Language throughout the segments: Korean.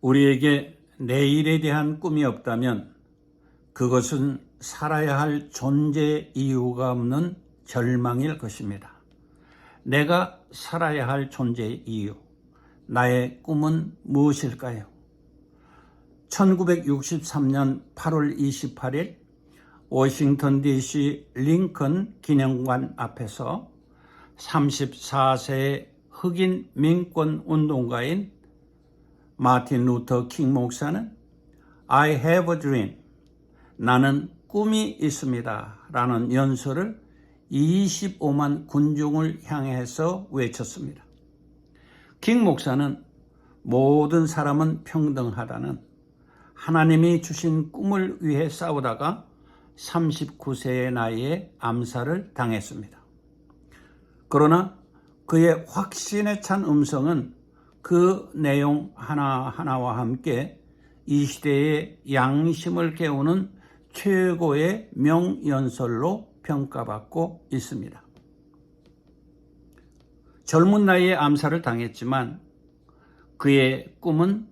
우리에게 내일에 대한 꿈이 없다면 그것은 살아야 할 존재 이유가 없는 절망일 것입니다. 내가 살아야 할 존재 이유, 나의 꿈은 무엇일까요? 1963년 8월 28일 워싱턴 DC 링컨 기념관 앞에서 34세의 흑인 민권 운동가인 마틴 루터 킹 목사는 I have a dream. 나는 꿈이 있습니다. 라는 연설을 25만 군중을 향해서 외쳤습니다. 킹 목사는 모든 사람은 평등하다는 하나님이 주신 꿈을 위해 싸우다가 39세의 나이에 암살을 당했습니다. 그러나 그의 확신에 찬 음성은 그 내용 하나하나와 함께 이 시대의 양심을 깨우는 최고의 명연설로 평가받고 있습니다. 젊은 나이에 암살을 당했지만 그의 꿈은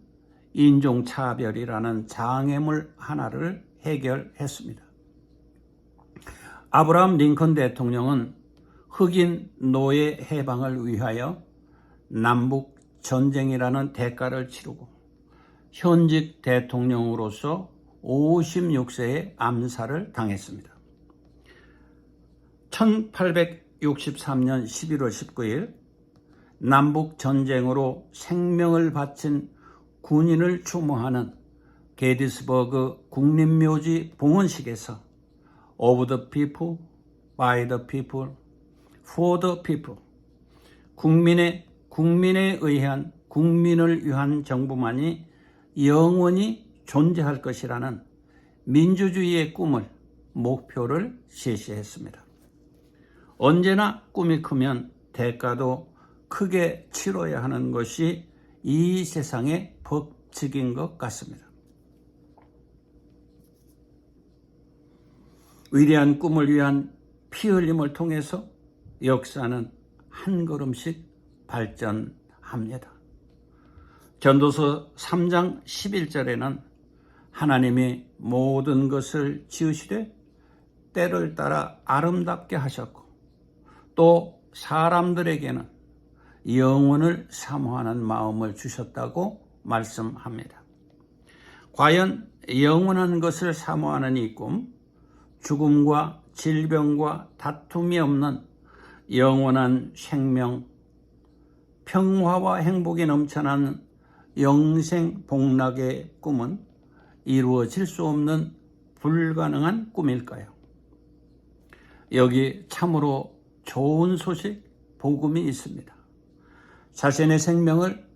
인종차별이라는 장애물 하나를 해결했습니다. 아브라함 링컨 대통령은 흑인 노예 해방을 위하여 남북 전쟁이라는 대가를 치르고 현직 대통령으로서 56세에 암살을 당했습니다. 1863년 11월 19일 남북 전쟁으로 생명을 바친 군인을 추모하는 게디스버그 국립묘지 봉헌식에서 of the people, by the people, for the people 국민의 국민에 의한 국민을 위한 정부만이 영원히 존재할 것이라는 민주주의의 꿈을 목표를 제시했습니다. 언제나 꿈이 크면 대가도 크게 치러야 하는 것이 이 세상의 법칙인 것 같습니다. 위대한 꿈을 위한 피 흘림을 통해서 역사는 한 걸음씩 발전합니다. 전도서 3장 11절에는 하나님이 모든 것을 지으시되 때를 따라 아름답게 하셨고 또 사람들에게는 영원을 사모하는 마음을 주셨다고 말씀합니다. 과연 영원한 것을 사모하는 이 꿈, 죽음과 질병과 다툼이 없는 영원한 생명, 평화와 행복이 넘쳐나는 영생 복락의 꿈은 이루어질 수 없는 불가능한 꿈일까요? 여기 참으로 좋은 소식, 복음이 있습니다. 자신의 생명을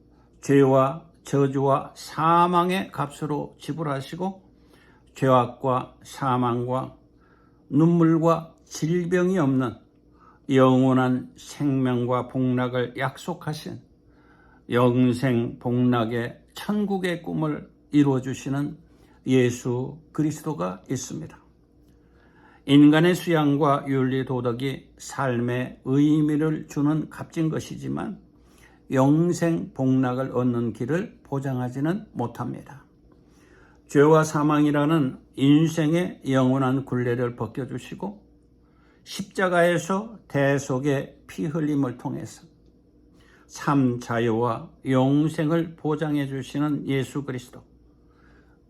죄와 저주와 사망의 값으로 지불하시고 죄악과 사망과 눈물과 질병이 없는 영원한 생명과 복락을 약속하신 영생 복락의 천국의 꿈을 이루어 주시는 예수 그리스도가 있습니다. 인간의 수양과 윤리 도덕이 삶의 의미를 주는 값진 것이지만 영생 복락을 얻는 길을 보장하지는 못합니다. 죄와 사망이라는 인생의 영원한 굴레를 벗겨주시고 십자가에서 대속의 피 흘림을 통해서 참 자유와 영생을 보장해 주시는 예수 그리스도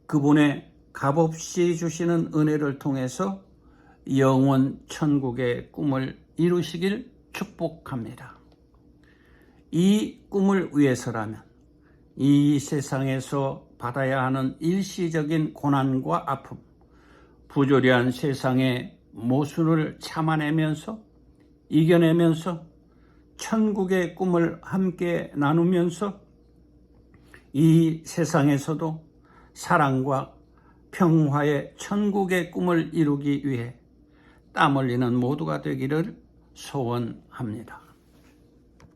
그분의 값없이 주시는 은혜를 통해서 영원 천국의 꿈을 이루시길 축복합니다. 이 꿈을 위해서라면 이 세상에서 받아야 하는 일시적인 고난과 아픔, 부조리한 세상의 모순을 참아내면서 이겨내면서 천국의 꿈을 함께 나누면서 이 세상에서도 사랑과 평화의 천국의 꿈을 이루기 위해 땀 흘리는 모두가 되기를 소원합니다.